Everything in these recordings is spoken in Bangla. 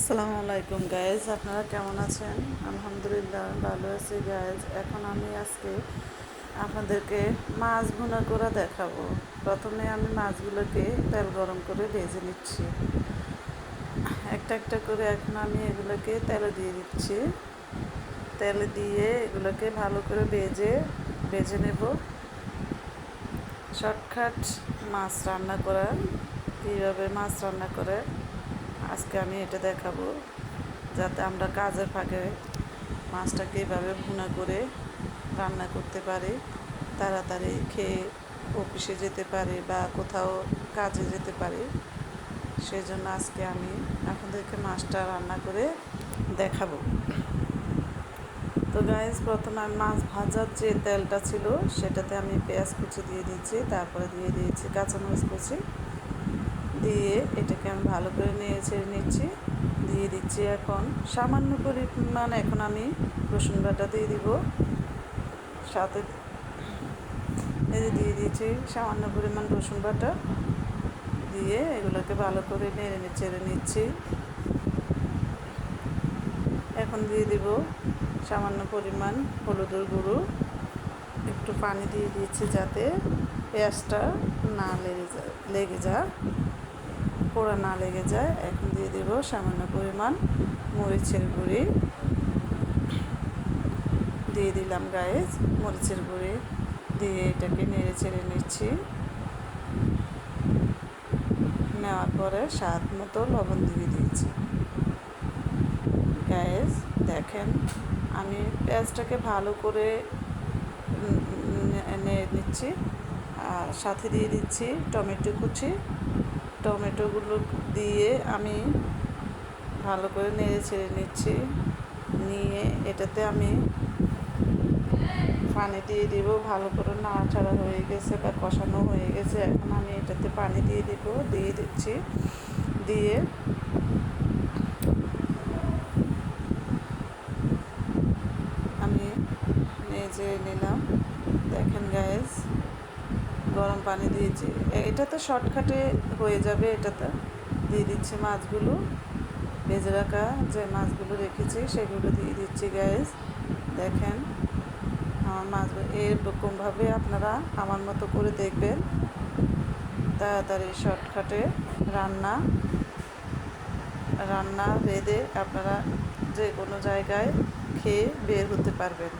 আসসালামু আলাইকুম গায়েজ আপনারা কেমন আছেন? আলহামদুলিল্লাহ, ভালো আছি গায়েজ এখন আমি আজকে আপনাদেরকে মাছ ভুনা করে দেখাবো। প্রথমে আমি মাছগুলোকে তেল গরম করে ভেজে নিচ্ছি। একটা একটা করে এখন আমি এগুলোকে তেলে দিয়ে দিচ্ছি। তেলে দিয়ে এগুলোকে ভালো করে ভেজে ভেজে নেব। শর্টকাট মাছ রান্না করা কীভাবে মাছ রান্না করে আজকে আমি এটা দেখাবো, যাতে আমরা কাজের ফাঁকে মাছটাকে এভাবে ভুনা করে রান্না করতে পারি, তাড়াতাড়ি খেয়ে অফিসে যেতে পারি বা কোথাও কাজে যেতে পারি। সেই জন্য আজকে আমি আপনাদেরকে মাছটা রান্না করে দেখাবো। তো গাইজ প্রথমে আমি মাছ ভাজার যে তেলটা ছিল, সেটাতে আমি পেঁয়াজ কুচি দিয়ে দিয়েছি, তারপরে দিয়ে দিয়েছি কাঁচামরিচ কুচি। দিয়ে এটাকে আমি ভালো করে নিয়ে ছেড়ে নিচ্ছি, দিয়ে দিচ্ছি এখন সামান্য পরিমাণ এখন আমি রসুন বাটা দিয়ে দিব। সাথে এই যে দিয়ে দিয়েছি সামান্য পরিমাণ রসুন বাটা, দিয়ে এগুলোকে ভালো করে নেড়ে চেড়ে নিচ্ছি। এখন দিয়ে দিব সামান্য পরিমাণ হলুদের গুঁড়ো, একটু পানি দিয়ে দিয়েছি যাতে পেঁয়াজটা না লেগে যায় লেগে যায়। পোড়া না লেগে যায়, এখন দিয়ে দেব সামান্য পরিমাণ মরিচের গুঁড়ি। দিয়ে দিলাম গায়ে মরিচের গুঁড়ি। দিয়ে এটাকে নেড়ে চেড়ে নিচ্ছি। নেওয়ার পরে স্বাদ মতো লবণ দিয়ে দিয়েছি গ্যাস দেখেন, আমি পেঁয়াজটাকে ভালো করে নিচ্ছি। আর সাথে দিয়ে দিচ্ছি টমেটো কুচি। টমেটোগুলো দিয়ে আমি ভালো করে নেড়ে ছেড়ে নিচ্ছি। নিয়ে এটাতে আমি পানি দিয়ে দিব। ভালো করে নাড়াচাড়া হয়ে গেছে বা কষানো হয়ে গেছে, এখন আমি এটাতে পানি দিয়ে দিব, দিয়ে দিচ্ছি। দিয়ে আমি নেজে নিলাম। গরম পানি দিয়েছি। এটা তো শর্টকাটে হয়ে যাবে এটাতে দিয়ে দিচ্ছি মাছগুলো। ভেজে রাখা যে মাছগুলো রেখেছি, সেগুলো দিয়ে দিচ্ছি গ্যাস দেখেন, আমার মাছগুলো এরকমভাবে আপনারা আমার মতো করে দেখবেন। তাড়াতাড়ি শর্টকাটে রান্না। রান্না বেঁধে আপনারা যে কোনো জায়গায় খেয়ে বের হতে পারবেন।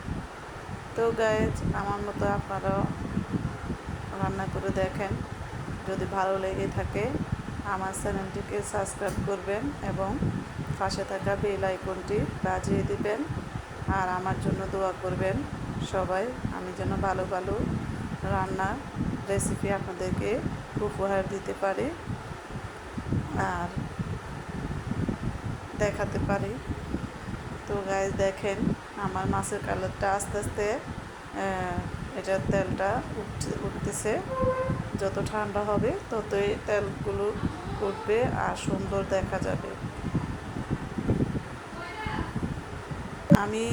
তো গায়েজ আমার মতো আপনারাও রান্না করে দেখেন। যদি ভালো লেগে থাকে, আমার চ্যানেলটিকে সাবস্ক্রাইব করবেন এবং পাশে থাকা বেল আইকনটি বাজিয়ে দিবেন। আর আমার জন্য দোয়া করবেন সবাই, আমি যেন ভালো ভালো রান্নার রেসিপি আপনাদেরকে উপহার দিতে পারি আর দেখাতে পারি। তো গায়ে দেখেন আমার মাছের কালারটা আস্তে আস্তে এটার তেলটা উঠছে, উঠতেছে। যত ঠান্ডা হবে ততই তেলগুলো উঠবে আর সুন্দর দেখা যাবে। আমি